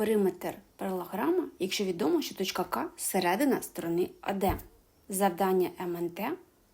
периметр паралограма, якщо відомо, що точка К середина сторони АД. Завдання МНТ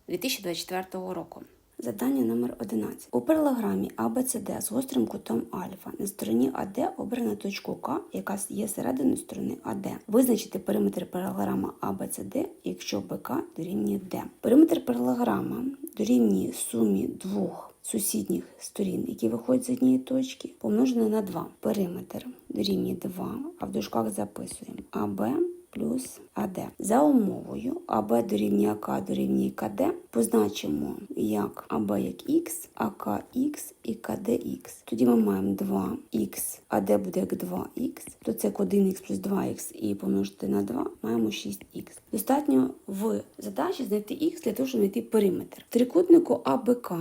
2024 року. Завдання номер 11. У паралограмі ABCD з гострим кутом альфа на стороні АД обрано точку К, яка є серединою сторони АД. Визначити периметр паралограма ABCD, якщо БК дорівнює D. Периметр паралограма дорівнює сумі двох сусідніх сторін, які виходять з однієї точки, помножене на 2. Периметр дорівнює 2, а в дужках записуємо АБ плюс АД. За умовою АБ дорівнює АК дорівнює КД позначимо як АБ як Х, АК Х і КД Х. Тоді ми маємо 2х, АД буде як 2х, то це як 1х плюс 2х і помножити на 2, маємо 6х. Достатньо в задачі знайти х для того, щоб знайти периметр. В трикутнику АБК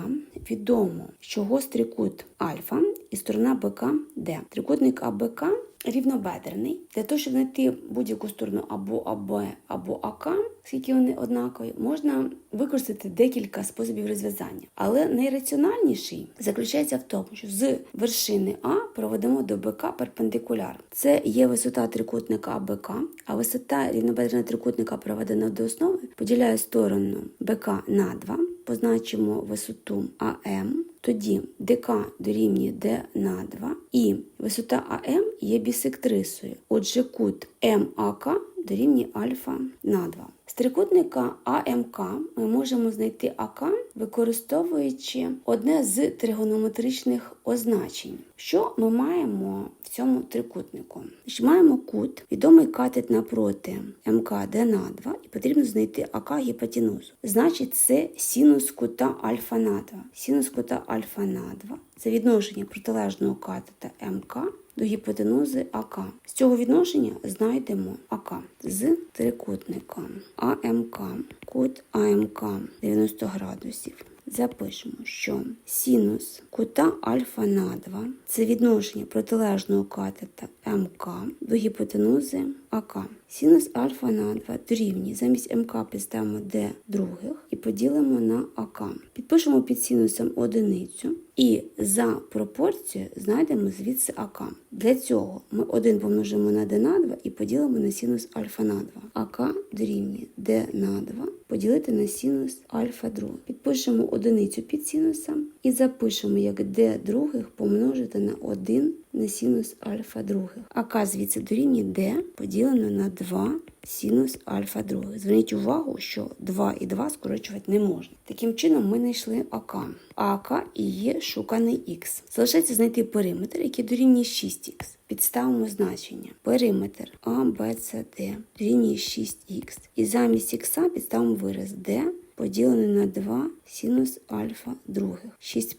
відомо, що гострий кут альфа і сторона БК Д. Трикутник АБК рівнобедрений. Для того, щоб знайти будь-яку сторону або АБ, або АК, скільки вони однакові, можна використати декілька способів розв'язання. Але найраціональніший заключається в тому, що з вершини А проведемо до БК перпендикуляр. Це є висота трикутника АБК, а висота рівнобедреного трикутника проведена до основи поділяє сторону БК на 2, позначимо висоту АМ. Тоді ДК дорівнює Д на 2 і висота АМ є бісектрисою. Отже, кут МАК дорівнює альфа на 2. З трикутника АМК ми можемо знайти АК, використовуючи одне з тригонометричних означень. Що ми маємо в цьому трикутнику? Маємо кут, відомий катет напроти МК на 2, і потрібно знайти АК гіпотенузу. Значить, це синус кута альфа на 2. Синус кута альфа на 2 це відношення протилежного катета МК до гіпотенузи АК. З цього відношення знайдемо АК з трикутника АМК, кут АМК 90 градусів. Запишемо, що синус кута альфа на 2 це відношення протилежного катета МК до гіпотенузи АК. Синус альфа на 2 дорівнює. Замість МК підставимо D других і поділимо на АК. Підпишемо під синусом одиницю і за пропорцією знайдемо звідси АК. Для цього ми 1 помножимо на D на 2 і поділимо на синус альфа на 2. АК дорівнює D на 2 поділити на синус альфа другого. Підпишемо одиницю під синусом і запишемо як D других помножити на 1 на синус альфа других. АК звідси дорівнює D поділено на 2 синус альфа других. Зверніть увагу, що 2 і 2 скорочувати не можна. Таким чином ми знайшли АК. А АК і є шуканий Х. Залишається знайти периметр, який дорівнює 6х. Підставимо значення. Периметр А, Б, С, Д дорівнює 6х. І замість х підставимо вираз D поділений на 2 синус альфа других. 6